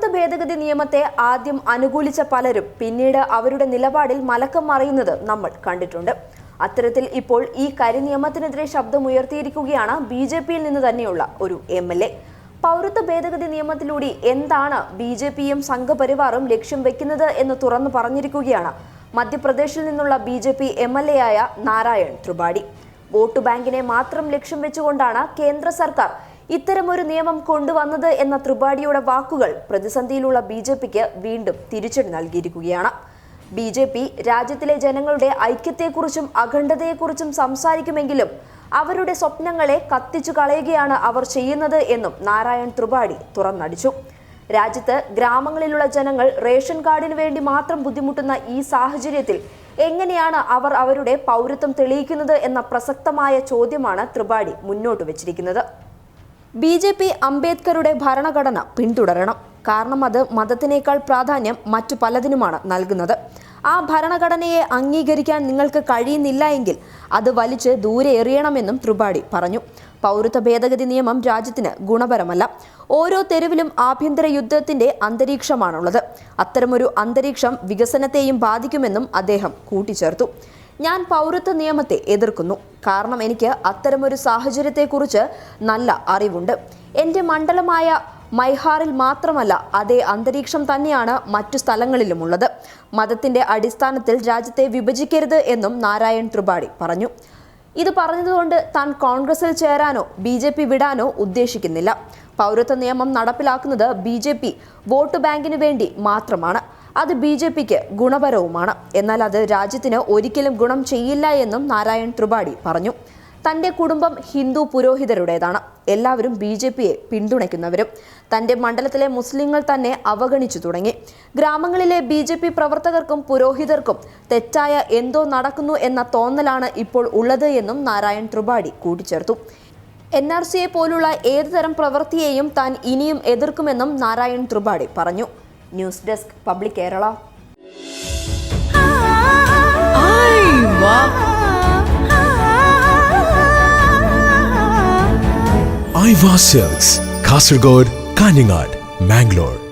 പൗരത്വ ഭേദഗതി നിയമത്തെ ആദ്യം അനുകൂലിച്ച പലരും പിന്നീട് അവരുടെ നിലപാടിൽ മലക്കം മറിയുന്നത് നമ്മൾ കണ്ടിട്ടുണ്ട്. അത്തരത്തിൽ ഇപ്പോൾ ഈ കരിനിയമത്തിനെതിരെ ശബ്ദമുയർത്തിയിരിക്കുകയാണ് ബി ജെ പിയിൽ നിന്ന് തന്നെയുള്ള ഒരു എം എൽ എ. പൗരത്വ ഭേദഗതി നിയമത്തിലൂടെ എന്താണ് ബി ജെ പിയും സംഘപരിവാറും ലക്ഷ്യം വെക്കുന്നത് എന്ന് തുറന്നു പറഞ്ഞിരിക്കുകയാണ് മധ്യപ്രദേശിൽ നിന്നുള്ള B J P M L A ആയ നാരായൺ ത്രിപാഠി. വോട്ട് ബാങ്കിനെ മാത്രം ലക്ഷ്യം വെച്ചുകൊണ്ടാണ് കേന്ദ്ര സർക്കാർ ഇത്തരമൊരു നിയമം കൊണ്ടുവന്നത് എന്ന ത്രിപാഠിയുടെ വാക്കുകൾ പ്രതിസന്ധിയിലുള്ള ബി ജെ പിക്ക് വീണ്ടും തിരിച്ചടി നൽകിയിരിക്കുകയാണ്. ബി ജെ പി രാജ്യത്തിലെ ജനങ്ങളുടെ ഐക്യത്തെക്കുറിച്ചും അഖണ്ഡതയെക്കുറിച്ചും സംസാരിക്കുമെങ്കിലും അവരുടെ സ്വപ്നങ്ങളെ കത്തിച്ചു കളയുകയാണ് അവർ ചെയ്യുന്നത് എന്നും നാരായൺ ത്രിപാഠി തുറന്നടിച്ചു. രാജ്യത്ത് ഗ്രാമങ്ങളിലുള്ള ജനങ്ങൾ റേഷൻ കാർഡിന് വേണ്ടി മാത്രം ബുദ്ധിമുട്ടുന്ന ഈ സാഹചര്യത്തിൽ എങ്ങനെയാണ് അവർ അവരുടെ പൗരത്വം തെളിയിക്കുന്നത് എന്ന പ്രസക്തമായ ചോദ്യമാണ് ത്രിപാഠി മുന്നോട്ട് വെച്ചിരിക്കുന്നത്. ബി ജെ പി അംബേദ്കറുടെ ഭരണഘടന പിന്തുടരണം. കാരണം അത് മതത്തിനേക്കാൾ പ്രാധാന്യം മറ്റു പലതിനുമാണ് നൽകുന്നത്. ആ ഭരണഘടനയെ അംഗീകരിക്കാൻ നിങ്ങൾക്ക് കഴിയുന്നില്ല എങ്കിൽ അത് വലിച്ച് ദൂരെ എറിയണമെന്നും ത്രിപാഠി പറഞ്ഞു. പൗരത്വ ഭേദഗതി നിയമം രാജ്യത്തിന് ഗുണപരമല്ല. ഓരോ തെരുവിലും ആഭ്യന്തര യുദ്ധത്തിന്റെ അന്തരീക്ഷമാണുള്ളത്. അത്തരമൊരു അന്തരീക്ഷം വികസനത്തെയും ബാധിക്കുമെന്നും അദ്ദേഹം കൂട്ടിച്ചേർത്തു. ഞാൻ പൗരത്വ നിയമത്തെ എതിർക്കുന്നു. കാരണം എനിക്ക് അത്തരമൊരു സാഹചര്യത്തെക്കുറിച്ച് നല്ല അറിവുണ്ട്. എന്റെ മണ്ഡലമായ മൈഹാറിൽ മാത്രമല്ല അതേ അന്തരീക്ഷം തന്നെയാണ് മറ്റു സ്ഥലങ്ങളിലുമുള്ളത്. മതത്തിന്റെ അടിസ്ഥാനത്തിൽ രാജ്യത്തെ വിഭജിക്കരുത് എന്നും നാരായൺ ത്രിപാഠി പറഞ്ഞു. ഇത് പറഞ്ഞതുകൊണ്ട് താൻ കോൺഗ്രസിൽ ചേരാനോ ബി ജെ പി വിടാനോ ഉദ്ദേശിക്കുന്നില്ല. പൗരത്വ നിയമം നടപ്പിലാക്കുന്നത് ബി ജെ പി വോട്ട് ബാങ്കിന് വേണ്ടി മാത്രമാണ്. അത് ബി ജെ പിക്ക് ഗുണപരവുമാണ്. എന്നാൽ അത് രാജ്യത്തിന് ഒരിക്കലും ഗുണം ചെയ്യില്ല എന്നും നാരായൺ ത്രിപാഠി പറഞ്ഞു. തന്റെ കുടുംബം ഹിന്ദു പുരോഹിതരുടേതാണ്. എല്ലാവരും ബി ജെ പിയെ പിന്തുണയ്ക്കുന്നവരും. തന്റെ മണ്ഡലത്തിലെ മുസ്ലിങ്ങൾ തന്നെ അവഗണിച്ചു തുടങ്ങി. ഗ്രാമങ്ങളിലെ ബി ജെ പി പ്രവർത്തകർക്കും പുരോഹിതർക്കും തെറ്റായ എന്തോ നടക്കുന്നു എന്ന തോന്നലാണ് ഇപ്പോൾ ഉള്ളത് എന്നും നാരായൺ ത്രിപാഠി കൂട്ടിച്ചേർത്തു. എൻ ആർ സിയെ പോലുള്ള ഏതുതരം പ്രവൃത്തിയെയും താൻ ഇനിയും എതിർക്കുമെന്നും നാരായൺ ത്രിപാഠി പറഞ്ഞു. News desk public Kerala. Aiwa sales Kasaragod Kanhangad Mangalore.